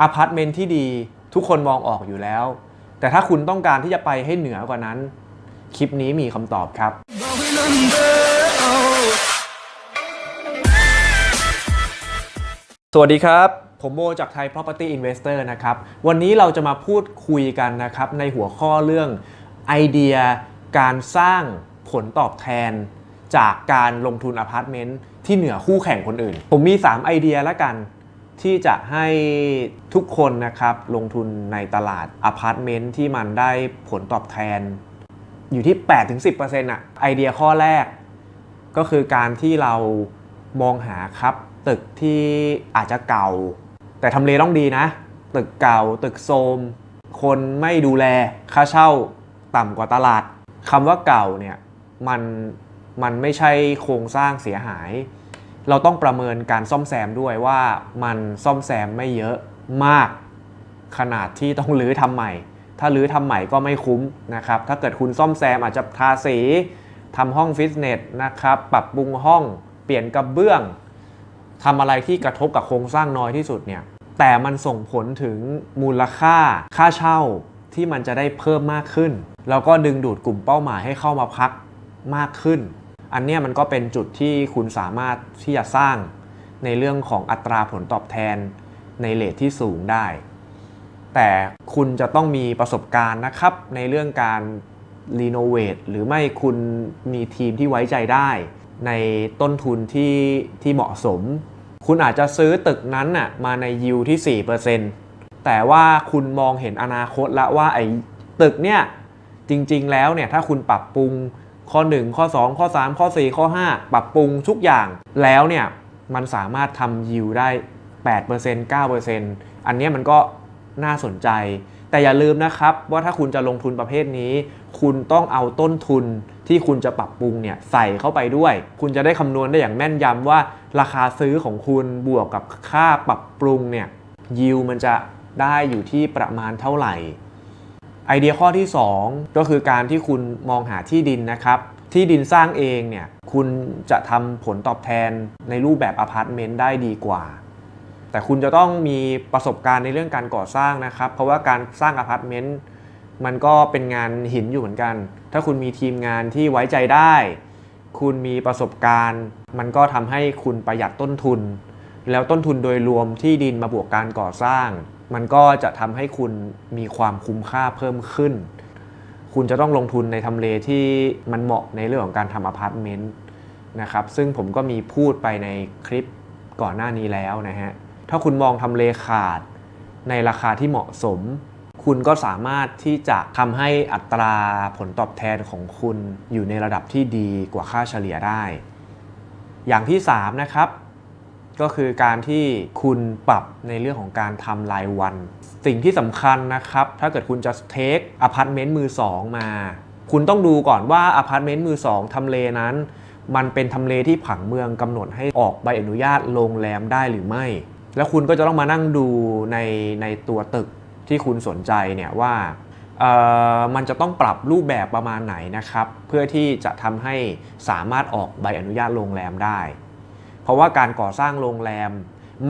อพาร์ตเมนต์ที่ดีทุกคนมองออกอยู่แล้ว แต่ถ้าคุณต้องการที่จะไปให้เหนือกว่านั้น คลิปนี้มีคำตอบครับ สวัสดีครับ ผมโมจากไทย Property Investor นะครับ วันนี้เราจะมาพูดคุยกันนะครับในหัวข้อเรื่องไอเดียการสร้างผลตอบแทนจากการลงทุนอพาร์ตเมนต์ที่เหนือคู่แข่งคนอื่น ผมมี 3 ไอเดียแล้วกัน ที่จะให้ทุกคนนะครับลงทุนในตลาดอพาร์ตเมนต์ที่มันได้ผลตอบแทน อยู่ที่ 8-10%อะไอเดียข้อแรก ก็คือการที่เรามองหาครับตึกที่อาจจะเก่า แต่ทำเลต้องดีนะ ตึกเก่าตึกโทมคนไม่ดูแลค่าเช่าต่ำกว่าตลาดคำว่าเก่าเนี่ยมันมันไม่ใช่โครงสร้างเสียหาย เราต้องประเมินการซ่อมแซมด้วยว่ามันซ่อมแซมไม่เยอะมาก ขนาดที่ต้องรื้อทำใหม่ ถ้ารื้อทำใหม่ก็ไม่คุ้มนะครับ ถ้าเกิดคุณซ่อมแซมอาจจะทาสีทำห้องฟิตเนสนะครับปรับปรุงห้องเปลี่ยนกระเบื้องทำอะไรที่กระทบกับโครงสร้างน้อยที่สุดเนี่ยแต่มันส่งผลถึงมูลค่าค่าเช่าที่มันจะได้เพิ่มมากขึ้น แล้วก็ดึงดูดกลุ่มเป้าหมายให้เข้ามาพักมากขึ้น อันเนี้ยมันก็เป็นจุดที่คุณสามารถที่จะสร้างในเรื่องของอัตราผลตอบแทนในเลทที่สูงได้ แต่คุณจะต้องมีประสบการณ์นะครับ ในเรื่องการรีโนเวทหรือไม่คุณมีทีมที่ไว้ใจได้ ในต้นทุนที่ที่เหมาะสม คุณอาจจะซื้อตึกนั้นน่ะมาในยิวที่ 4%แต่ว่าคุณมองเห็นอนาคตแล้วว่าไอ้ตึกเนี่ยจริง ๆ แล้วเนี่ยถ้าคุณปรับปรุง ข้อ 1 ข้อ 2 ข้อ 3 ข้อ 4 ข้อ 5 ปรับปรุงทุกอย่าง แล้วเนี่ย มันสามารถทำยิวได้ 8% 9%อันเนี้มันก็น่าสนใจ แต่อย่าลืมนะครับว่าถ้าคุณจะลงทุนประเภทนี้ คุณต้องเอาต้นทุนที่คุณจะปรับปรุงเนี่ยใส่เข้าไปด้วย คุณจะได้คำนวณได้อย่างแม่นยำว่าราคาซื้อของคุณบวกกับค่าปรับปรุงเนี่ยยิวมันจะได้อยู่ที่ประมาณเท่าไหร่ ไอเดียข้อที่ 2 ก็คือการที่คุณมองหาที่ดินนะครับ ที่ดินสร้างเองเนี่ยคุณจะทำผลตอบแทนในรูปแบบอพาร์ตเมนต์ได้ดีกว่า แต่คุณจะต้องมีประสบการณ์ในเรื่องการก่อสร้างนะครับ เพราะว่าการสร้างอพาร์ตเมนต์มันก็เป็นงานหินอยู่เหมือนกัน ถ้าคุณมีทีมงานที่ไว้ใจได้ คุณมีประสบการณ์ มันก็ทำให้คุณประหยัดต้นทุน แล้วต้นทุนโดยรวมที่ดินมาบวกการก่อสร้าง มันก็จะทำให้คุณมีความคุ้มค่าเพิ่มขึ้น คุณจะต้องลงทุนในทำเลที่มันเหมาะในเรื่องของการทำอพาร์ตเมนต์นะครับ ซึ่งผมก็มีพูดไปในคลิปก่อนหน้านี้แล้วนะฮะ ถ้าคุณมองทำเลขาดในราคาที่เหมาะสม คุณก็สามารถที่จะทำให้อัตราผลตอบแทนของคุณอยู่ในระดับที่ดีกว่าค่าเฉลี่ยได้ อย่างที่ 3 นะครับ ก็คือการที่คุณปรับในเรื่องของการทำรายวัน สิ่งที่สำคัญนะครับ ถ้าเกิดคุณจะเทคอพาร์ตเมนต์มือ2มา คุณต้องดูก่อนว่าอพาร์ตเมนต์มือ2ทำเลนั้น มันเป็นทำเลที่ผังเมืองกำหนดให้ออกใบอนุญาตโรงแรมได้หรือไม่ แล้วคุณก็จะต้องมานั่งดูในในตัวตึกที่คุณสนใจเนี่ยว่าเออมันจะต้องปรับรูปแบบประมาณไหนนะครับ เพื่อที่จะทำให้สามารถออกใบอนุญาตโรงแรมได้ เพราะว่าการก่อสร้างโรงแรม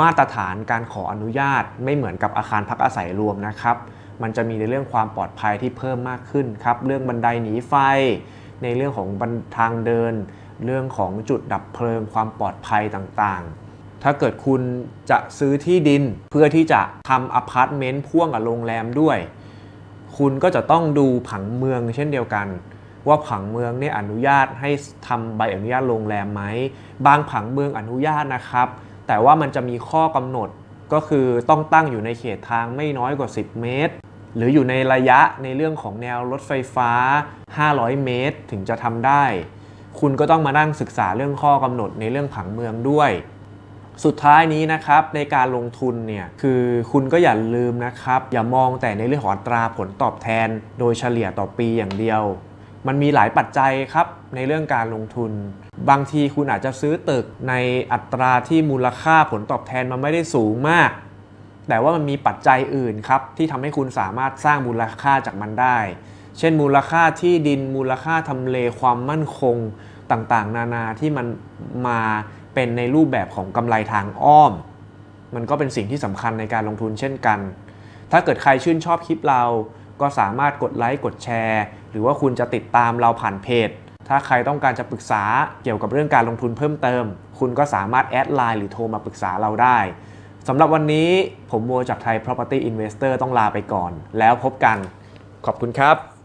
มาตรฐานการขออนุญาต ไม่เหมือนกับอาคารพักอาศัยรวมนะครับ มันจะมีในเรื่องความปลอดภัยที่เพิ่มมากขึ้นครับเรื่องบันไดหนีไฟ ในเรื่องของทางเดิน เรื่องของจุดดับเพลิง ความปลอดภัยต่างๆ ถ้าเกิดคุณจะซื้อที่ดินเพื่อที่จะทำอพาร์ตเมนต์พ่วงกับโรงแรมด้วย คุณก็จะต้องดูผังเมืองเช่นเดียวกัน ว่าผังเมืองเนี่ยอนุญาตให้ทำใบอนุญาตโรงแรมไหมบางผังเมืองอนุญาตนะครับ แต่ว่ามันจะมีข้อกำหนดก็คือต้องตั้งอยู่ในเขตทางไม่น้อยกว่า 10 เมตร หรืออยู่ในระยะในเรื่องของแนวรถไฟฟ้า 500 เมตรถึงจะทำได้ คุณก็ต้องมานั่งศึกษาเรื่องข้อกำหนดในเรื่องผังเมืองด้วยสุดท้ายนี้นะครับในการลงทุนเนี่ยคือคุณก็อย่าลืมนะครับ อย่ามองแต่ในเรื่องของอัตราผลตอบแทน โดยเฉลี่ยต่อปีอย่างเดียว มันมีหลายปัจจัยครับในเรื่องการลงทุน บางทีคุณอาจจะซื้อตึกในอัตราที่มูลค่าผลตอบแทนมันไม่ได้สูงมาก แต่ว่ามันมีปัจจัยอื่นครับที่ทำให้คุณสามารถสร้างมูลค่าจากมันได้ เช่น มูลค่าที่ดินมูลค่าทำเลความมั่นคงต่างๆ นานาที่มันมาเป็นในรูปแบบของกำไรทางอ้อม มันก็เป็นสิ่งที่สำคัญในการลงทุนเช่นกัน ถ้าเกิดใครชื่นชอบคลิปเรา ก็สามารถกดไลค์กดแชร์ หรือว่าคุณจะติดตามเราผ่านเพจ ถ้าใครต้องการจะปรึกษาเกี่ยวกับเรื่องการลงทุนเพิ่มเติม คุณก็สามารถแอดไลน์หรือโทรมาปรึกษาเราได้สำหรับวันนี้ผมโมจากไทย Property Investor ต้องลาไปก่อน แล้วพบกัน ขอบคุณครับ